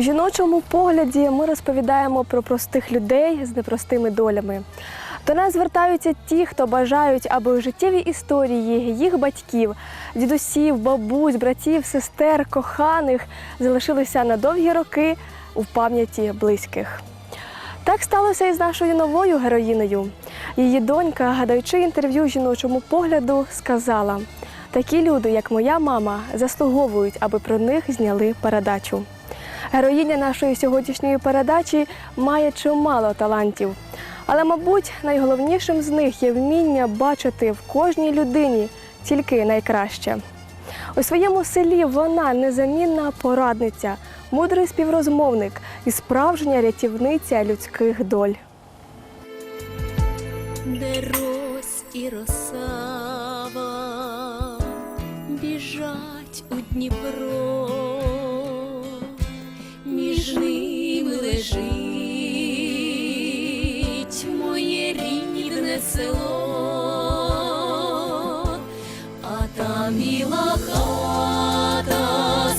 У жіночому погляді ми розповідаємо про простих людей з непростими долями. До нас звертаються ті, хто бажають, аби у життєві історії їх батьків, дідусів, бабусь, братів, сестер, коханих залишилися на довгі роки у пам'яті близьких. Так сталося і з нашою новою героїнею. Її донька, гадаючи інтерв'ю жіночому погляду, сказала: такі люди, як моя мама, заслуговують, аби про них зняли передачу. Героїня нашої сьогоднішньої передачі має чимало талантів. Але, мабуть, найголовнішим з них є вміння бачити в кожній людині тільки найкраще. У своєму селі вона незамінна порадниця, мудрий співрозмовник і справжня рятівниця людських доль. де і росава біжать у Дніпро, між ними лежить моє рідне село, а та міла хата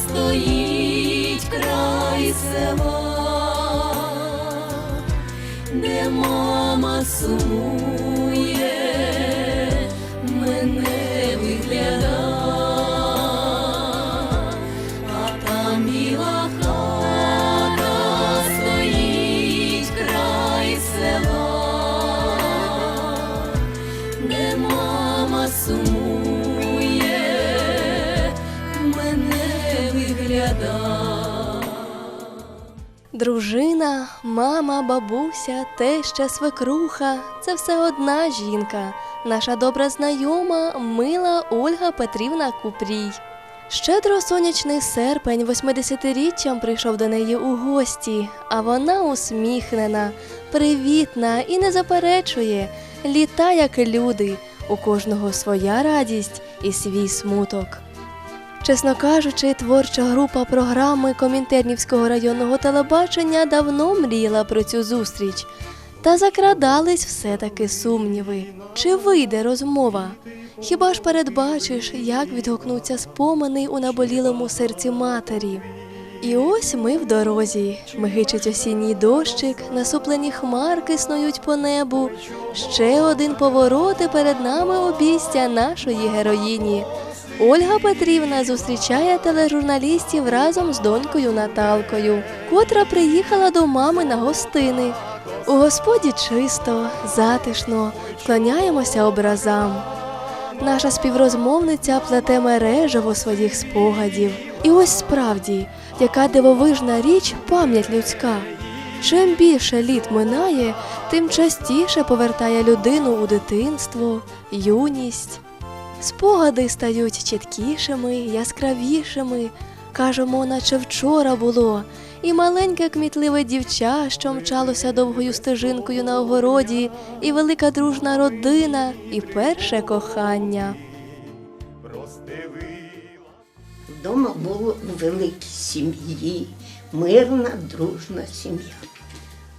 стоїть край села. Де мама сумує, Дружина, мама, бабуся, теща, свекруха це все одна жінка, наша добра знайома, мила Ольга Петрівна Купрій. Щедро сонячний серпень 80-річчям прийшов до неї у гості, а вона усміхнена, привітна і не заперечує, літа, як люди, у кожного своя радість і свій смуток. Чесно кажучи, творча група програми Комінтернівського районного телебачення давно мріяла про цю зустріч. Та закрадались все-таки сумніви. Чи вийде розмова? Хіба ж передбачиш, як відгукнуться спомини у наболілому серці матері? І ось ми в дорозі. Мигичить осінній дощик, насуплені хмарки снують по небу. Ще один поворот і перед нами обійстя нашої героїні. Ольга Петрівна зустрічає тележурналістів разом з донькою Наталкою, котра приїхала до мами на гостини. У господі чисто, затишно, вклоняємося образам. Наша співрозмовниця плете мережево своїх спогадів. І ось справді, яка дивовижна річ пам'ять людська. Чим більше літ минає, тим частіше повертає людину у дитинство, юність. Спогади стають чіткішими, яскравішими. Кажемо, наче вчора було, і маленьке кмітливе дівча, що мчалося довгою стежинкою на огороді, і велика дружна родина, і перше кохання. Вдома було великій сім'ї, мирна, дружна сім'я.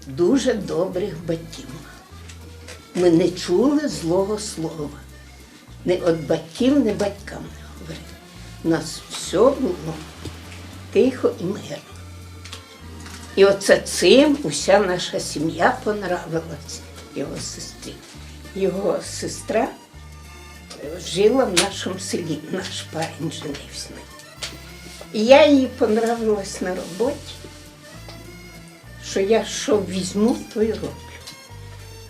Дуже добрих батьків. Ми не чули злого слова. Не від батьків, не батькам не говорили. У нас все було тихо і мирно. І оце цим уся наша сім'я понравилася його сестрі. Його сестра е, жила в нашому селі, наш парень женився. І я їй понравилась на роботі, що я що візьму, то й роблю.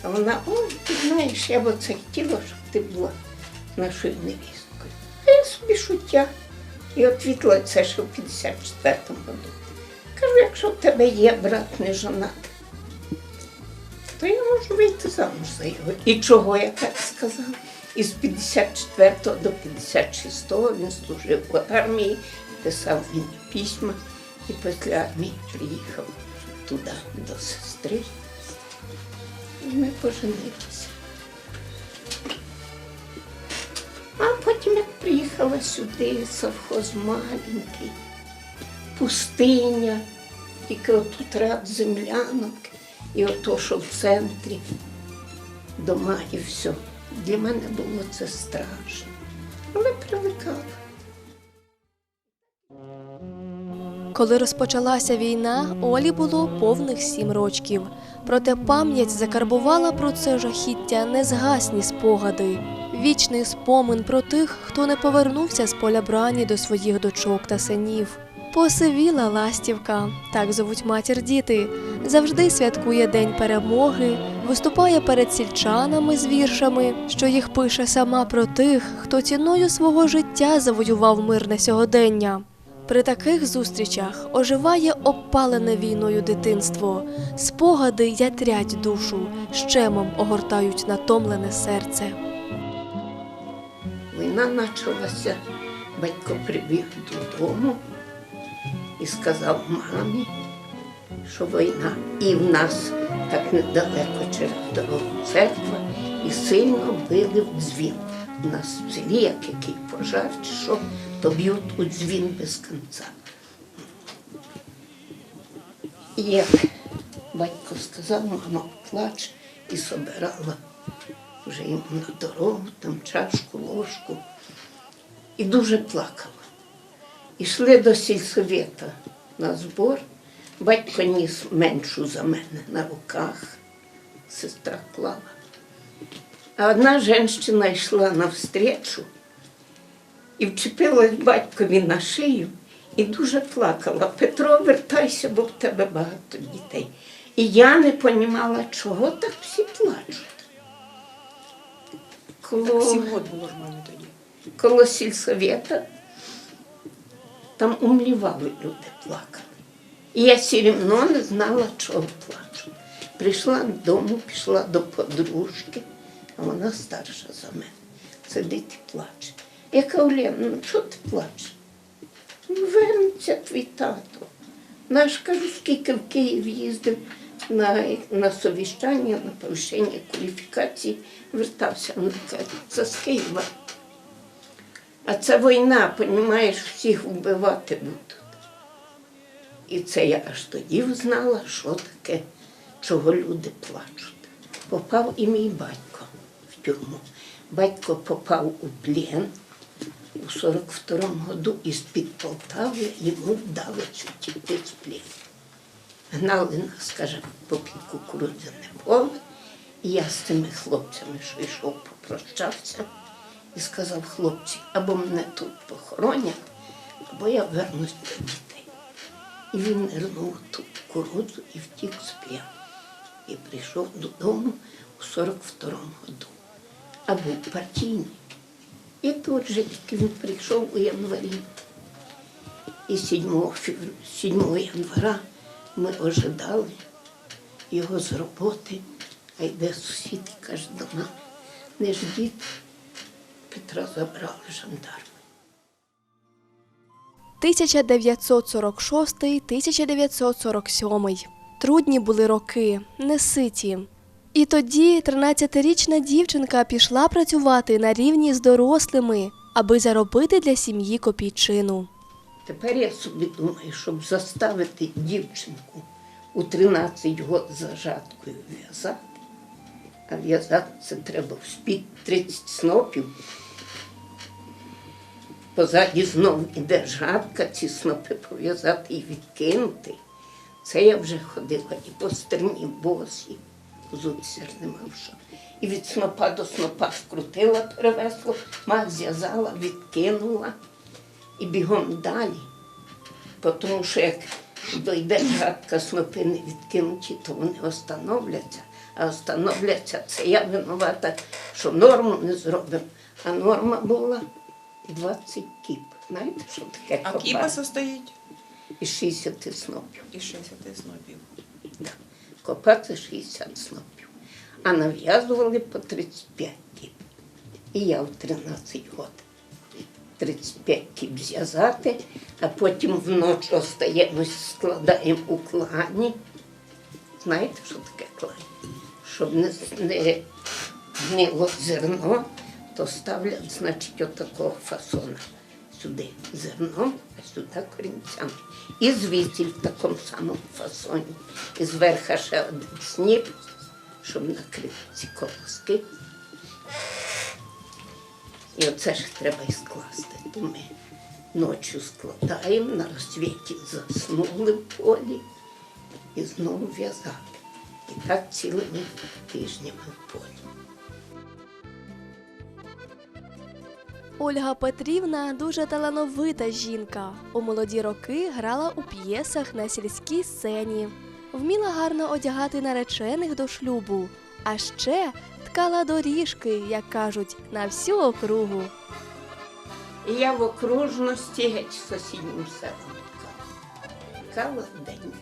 А вона, ой, ти знаєш, я б оце хотіла, щоб ти була нашою невісткою. А я собі шуття. І відвітила це ще в 54-му году. Кажу, якщо в тебе є брат не жонатий, то я можу вийти замуж за його. І чого я так сказала? Із 54 до 56 він служив в армії, писав він письма і після армії приїхав туди до сестри. І ми поженилися. Приїхала сюди, совхоз маленький, пустиня, тільки отут ряд землянок, і ото, що в центрі, дома і все. Для мене було це страшно. Але привикала. Коли розпочалася війна, Олі було повних сім рочків. Проте пам'ять закарбувала про це жахіття незгасні спогади. Вічний спомин про тих, хто не повернувся з поля брані до своїх дочок та синів. Посивіла ластівка, так зовуть матір діти, завжди святкує День перемоги, виступає перед сільчанами з віршами, що їх пише сама про тих, хто ціною свого життя завоював мирне сьогодення. При таких зустрічах оживає опалене війною дитинство, спогади ятрять душу, щемом огортають натомлене серце. Війна почалася, батько прибіг додому і сказав мамі, що війна і в нас так недалеко через дорогу церква, і сильно били в дзвін. У нас в селі, як який пожар, чи що, то б'ють у дзвін без кінця. І як батько сказав, мама плач і собирала вже йому на дорогу, там чашку, ложку. І дуже плакала. Ішли до сільсовета на збор. Батько ніс меншу за мене на руках, сестра клала. А одна жінка йшла навстрічу і вчепилась батькові на шию і дуже плакала. Петро, вертайся, бо в тебе багато дітей. І я не розуміла, чого так всі плачуть. Коло, Сім год було мамі тоді. коло сільсовета там умлівали люди, плакали. І я все одно не знала, чого плачу. Прийшла додому, пішла до подружки, а вона старша за мене. Сидить і плаче. Я кажу, Лен, ну чого ти плачеш? Ну, вернеться твій тато. Наш кажу, скільки в Київ їздив на, на совіщання, на повищення кваліфікації, вертався. Каже, це з Києва. А це війна, понімаєш, всіх вбивати будуть. І це я аж тоді знала, що таке, чого люди плачуть. Попав і мій батько в тюрму. Батько попав у плен у 42-му году із-під Полтави йому вдалося втікти з плен. Гнали нас, каже, попід кукурудзяне поле. І я з цими хлопцями, що йшов, попрощався і сказав, хлопці, або мене тут похоронять, або я вернусь до дітей. І він нирнув ту кукурудзу і втік з плен. І прийшов додому у 42-му году. А був партійний. І тут же тільки він прийшов у январі. І 7, 7 января ми ожидали його з роботи, а йде сусід і каже до мене, не ждіть, Петра забрали жандарми. 1946-1947. Трудні були роки, неситі. І тоді 13-річна дівчинка пішла працювати на рівні з дорослими, аби заробити для сім'ї копійчину. Тепер я собі думаю, щоб заставити дівчинку у 13 років за жаткою в'язати, а в'язати це треба вспіти 30 снопів. Позаді знов іде жатка, ці снопи пов'язати і відкинути. Це я вже ходила і по стерні босі, ж не що. І від снопа до снопа скрутила перевесло, мах зв'язала, відкинула і бігом далі. Тому що як дойде гадка снопи не відкинуті, то вони остановляться. А остановляться, це я винувата, що норму не зробимо. А норма була 20 кіп. Знаєте, що таке А копати? кіпа состоїть Із 60 снопів. із 60 снопів. Да. Копати 60 снопів. А нав'язували по 35 кіп. І я в 13 років 35 кіп зв'язати, а потім вночі остаємось, складаємо у клані. Знаєте, що таке клань? Щоб не, гнило зерно, то ставлять, значить, отакого фасона. Сюди зерно, а сюди корінцями. І звідси в такому самому фасоні. І зверху ще один сніп, щоб накрити ці колоски. І оце ж треба і скласти. То ми Ночі складаємо, на розсвіті заснули в полі і знову в'язати. І так цілими тижнями в полі. Ольга Петрівна дуже талановита жінка. У молоді роки грала у п'єсах на сільській сцені, вміла гарно одягати наречених до шлюбу, а ще ткала доріжки, як кажуть, на всю округу. Я в окружності геть сусіднім селом ткала. День.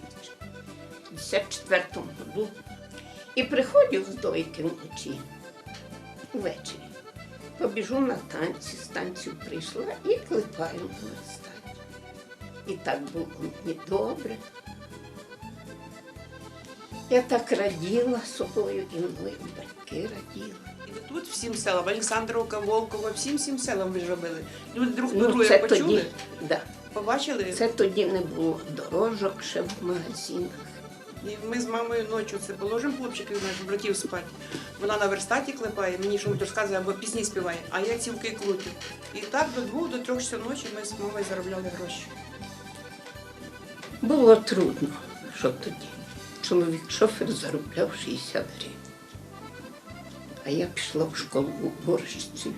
У 54-му году. І приходжу з дойки вночі, ввечері. Побіжу на танці, з танців прийшла і клепаю на верстаті. І так було мені добре. Я так раділа собою і мною батьки раділи. І тут всім селам, Олександровка, Волкова, всім всім селам ви ж робили. Люди друг про Ну, друга почули, тоді, да. побачили. це тоді не було дорожок ще в магазинах. І ми з мамою ночі це положимо хлопчиків наших братів спати. Вона на верстаті клепає, мені щось розказує або пісні співає, а я цілки крутю. І так до двох, до трьох часов ночі ми з мамою заробляли гроші. Було трудно, що тоді. Чоловік шофер заробляв 60 гривень. А я пішла в школу уборщицею.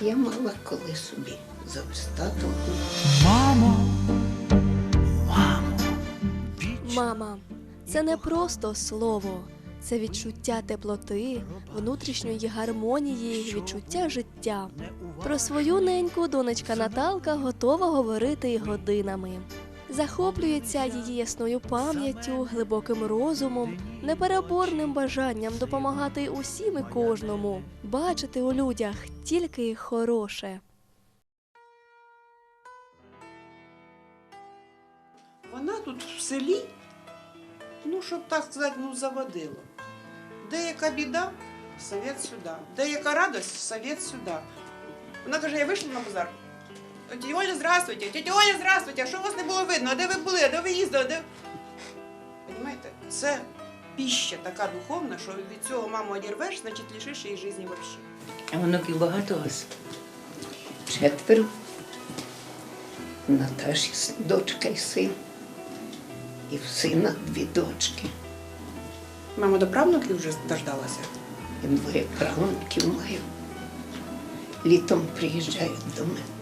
Я мала коли собі за верстатом. Мама це не просто слово, це відчуття теплоти, внутрішньої гармонії, відчуття життя. Про свою неньку донечка Наталка готова говорити годинами. Захоплюється її ясною пам'яттю, глибоким розумом, непереборним бажанням допомагати усім і кожному, бачити у людях тільки хороше. Вона тут в селі, ну, щоб так сказати, ну, заводила. Деяка біда совет сюди. Деяка радость совет сюди. Вона каже, я вийшла на базар. Тетя Оля, здравствуйте, тетя Оля, здравствуйте, а що вас не було видно? А де ви були? А де ви їздили? Де... Понимаєте? Це піща така духовна, що від цього маму одірвеш, значить лишиш її житті взагалі. А внуків багато у вас? Четверо. Наташі дочка і син. І в сина дві дочки. Мама до правнуків вже дождалася. І двоє правнуків маю. Літом приїжджають до мене.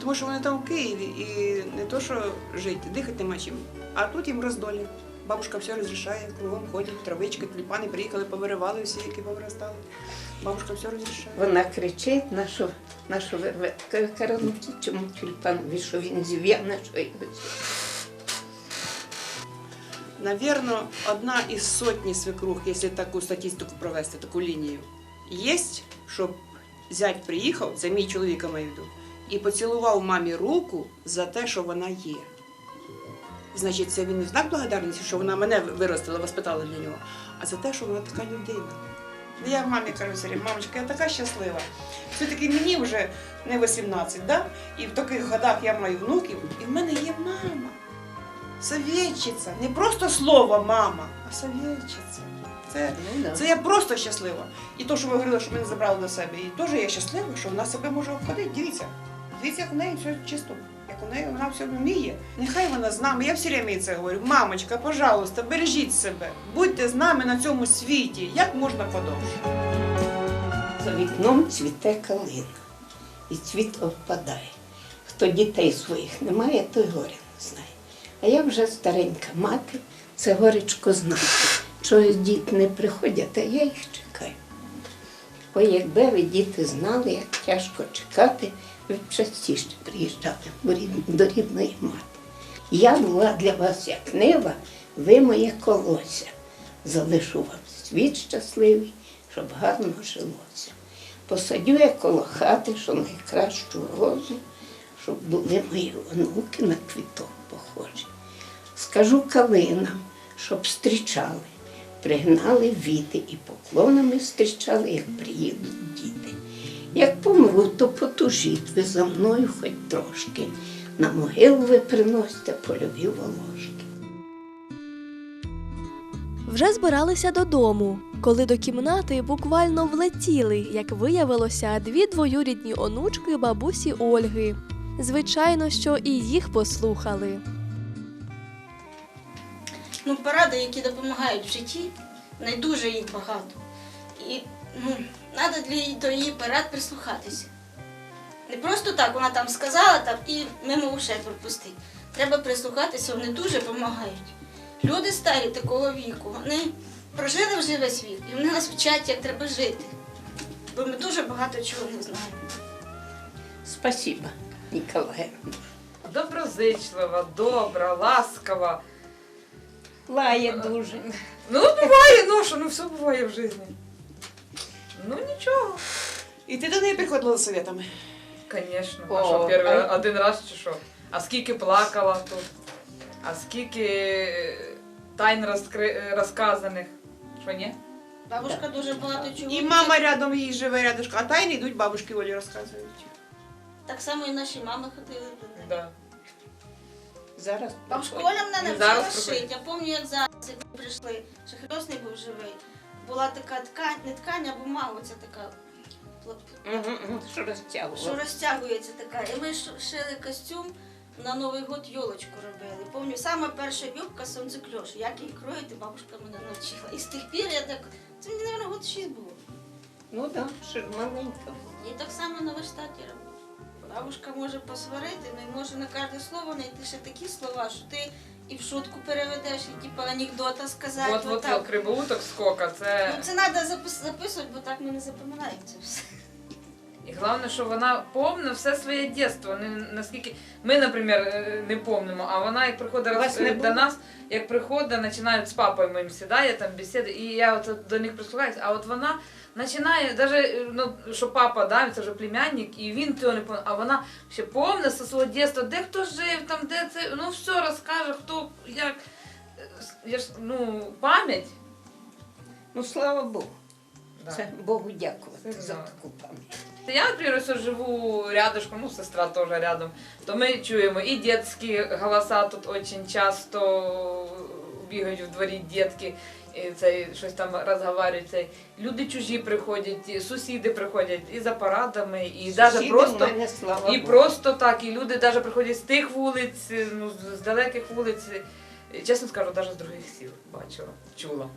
Тому що вони там в Києві і не то, що жити, дихати нема чим. А тут їм роздолі. Бабушка все розрішає, кругом ходять, травички, тюльпани, приїхали, повиривали всі, які повиростали. Бабушка все розрішає. Вона кричить, на що, на що чому тюльпанові, що він зів'яне, що його. Навірно, одна із сотні свекрух, якщо таку статистику провести, таку лінію, є, щоб зять приїхав, це мій чоловік я маю в виду, і поцілував мамі руку за те, що вона є. Значить, це він не знак благодарності, що вона мене виростила, воспитала для нього, а за те, що вона така людина. Ну, Я мамі кажу все мамочка, я така щаслива. Все-таки мені вже не 18, да? і в таких годах я маю внуків, і в мене є мама. Советчиця. Не просто слово мама, а советчиця. Це, Ну, це я просто щаслива. І то, що ви говорили, що мене забрали до себе. І теж я щаслива, що вона себе може обходити. Дивіться. Дивіться, як в неї все чисто. Як у неї вона все вміє. Нехай вона з нами. Я все время це говорю. Мамочка, пожалуйста, бережіть себе. Будьте з нами на цьому світі. Як можна подовше. За вікном цвіте калина, і цвіт опадає. Хто дітей своїх не має, той горя не знає. А я вже старенька мати, це горечко знаю. Чогось діти не приходять, а я їх чекаю. Ой, якби ви діти знали, як тяжко чекати, частіше приїжджали до рідної мати. Я була для вас як нива, ви моє колося. Залишу вам світ щасливий, щоб гарно жилося. Посадю я коло хати, що найкращу розу, щоб були мої онуки на квіток похожі. Скажу калинам, щоб зустрічали, пригнали віти і поклонами зустрічали, як приїдуть діти. Як помру, то потужіть ви за мною хоч трошки. На могилу ви приносите польові волошки. Вже збиралися додому, коли до кімнати буквально влетіли, як виявилося, дві двоюрідні онучки бабусі Ольги. Звичайно, що і їх послухали. ну, поради, які допомагають в житті, не дуже їх багато. І ну, треба для її, до її порад прислухатися. Не просто так вона там сказала там, і мимо ушей пропустить. Треба прислухатися, вони дуже допомагають. Люди старі такого віку, вони прожили вже весь вік, і вони нас вчать, як треба жити. Бо ми дуже багато чого не знаємо. Спасибо, Ніколаївна. Доброзичлива, добра, ласкава. Лає дуже. Ну, буває, ну що, ну все буває в житті. Ну нічого. І ти до неї приходила з советами? Звісно. А що, перший а- один раз чи що? А скільки плакала тут, а скільки е, тайн розкри... розказаних. Що ні? Бабушка дуже багато чого. І мама рядом їй живе рядом, а тайни йдуть бабушки Олі розказують. Так само і наші мами ходили до неї. Да. Зараз Бабушка Оля мене навчила шити. Я пам'ятаю, як зараз, як прийшли, що хресний був живий. Була така ткань, не ткань, а бумага, оця така, Мгм, мгм, що розтягується така. І ми ш- шили костюм, на Новий год йолочку робили. Пам'ятаю, саме перша юбка сонцекльош. Як її кроїти, бабушка мене навчила. І з тих пір я так, це мені, мабуть, год 6 було. Ну так, да, ще маленька. І так само на верстаті робила. Бабушка може посварити, ну і може на кожне слово знайти ще такі слова, що ти і в шутку переведеш, і типу анекдота сказати. От, от, от, от, кривоуток скока, це. Ну, це треба запис- записувати, бо так ми не запам'ятаємо це все. І головне, що вона помне все своє дитинство. Наскільки ми, наприклад, е, не помнимо, а вона як приходить не до було? нас, як приходить, починають з папою моїм сідає, там бесіди, і я от до них прислухаюся, а от вона починає, навіть, ну, що папа, да, це вже племянник, і він цього не пам'ятає, а вона ще помне зі свого дитинства, де хто жив, там, де це, ну все розкаже, хто, як. Е, Я ж, ну, пам'ять. Ну, слава Богу. Да. Це Богу дякувати Це за таку пам'ять. Я, наприклад, ось живу рядышком, ну, сестра теж рядом, то ми чуємо і дітські голоса тут дуже часто бігають в дворі дітки, і це, щось там розговорюють. Люди чужі приходять, і сусіди приходять і за парадами, і Сусіди в просто. мене, слава І Богу. просто так, і люди навіть приходять з тих вулиць, ну, з з далеких вулиць. Чесно скажу, навіть з других сіл бачила, чула.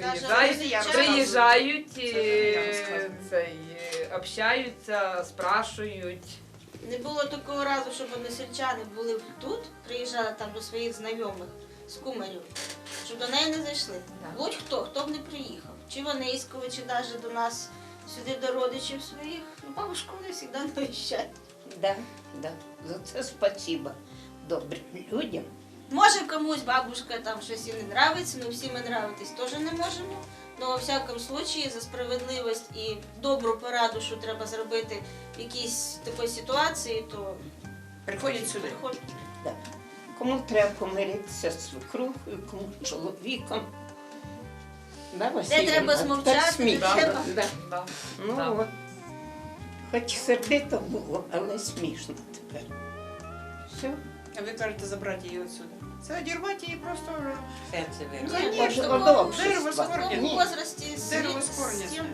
Даже Приїжджають, приїжджають, розказую. цей, е, общаються, спрашують. Не було такого разу, щоб односельчани були тут, приїжджали там до своїх знайомих з кумарів, щоб до неї не зайшли. Да. Будь-хто, хто б не приїхав. Чи вони іскові, чи навіть до нас сюди до родичів своїх. Ну, бабушку вони завжди навіщають. Да, да. За це спасибо добрим людям. Може комусь бабушка там щось і не нравиться, ну всі ми нравитись теж не можемо. Ну, во всякому случаї, за справедливість і добру пораду, що треба зробити в якійсь такій ситуації, то Приходять сюди. приходь. Да. Кому треба помиритися з свекрухою, кому з чоловіком. Да, Василівна? треба змовчати, де треба. Да. Да. Ну, Да. от. Хоч сердито було, але смішно тепер. Все. А ви кажете забрати її отсюди. Це одірвати її просто вже. Це це Ні, ви. ні, От- общества. дерево В возрасті з, Дерево з з корня тим- знають.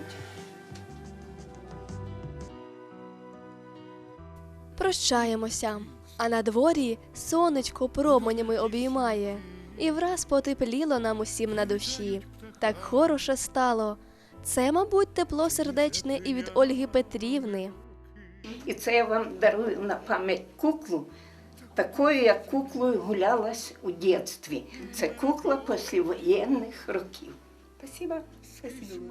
Прощаємося. А на дворі сонечко променями обіймає, і враз потепліло нам усім на душі. Так хороше стало. Це, мабуть, тепло сердечне і від Ольги Петрівни. І це я вам дарую на пам'ять куклу, такою, як куклою гулялась у дитинстві. Це кукла післявоєнних років. Спасибо. Спасибо.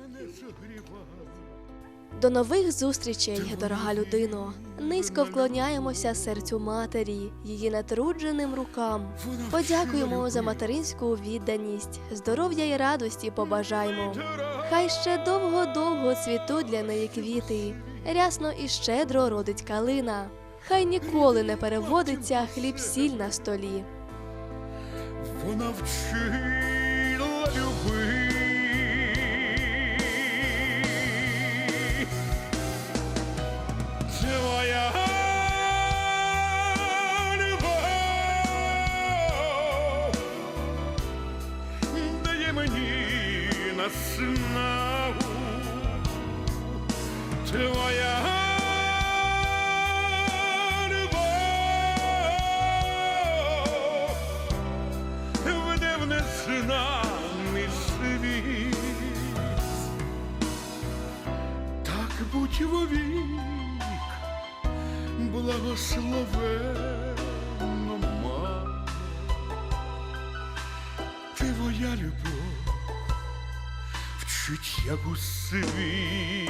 До нових зустрічей, дорога людино. Низько вклоняємося серцю матері, її натрудженим рукам. Подякуємо за материнську відданість, здоров'я і радості побажаймо. Хай ще довго-довго цвітуть для неї квіти, рясно і щедро родить калина. Хай ніколи не переводиться хліб сіль на столі. Вона вчила нами світ, так будь вовік, благословенно ма, ти моя любов, вчить як у світі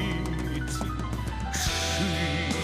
жити.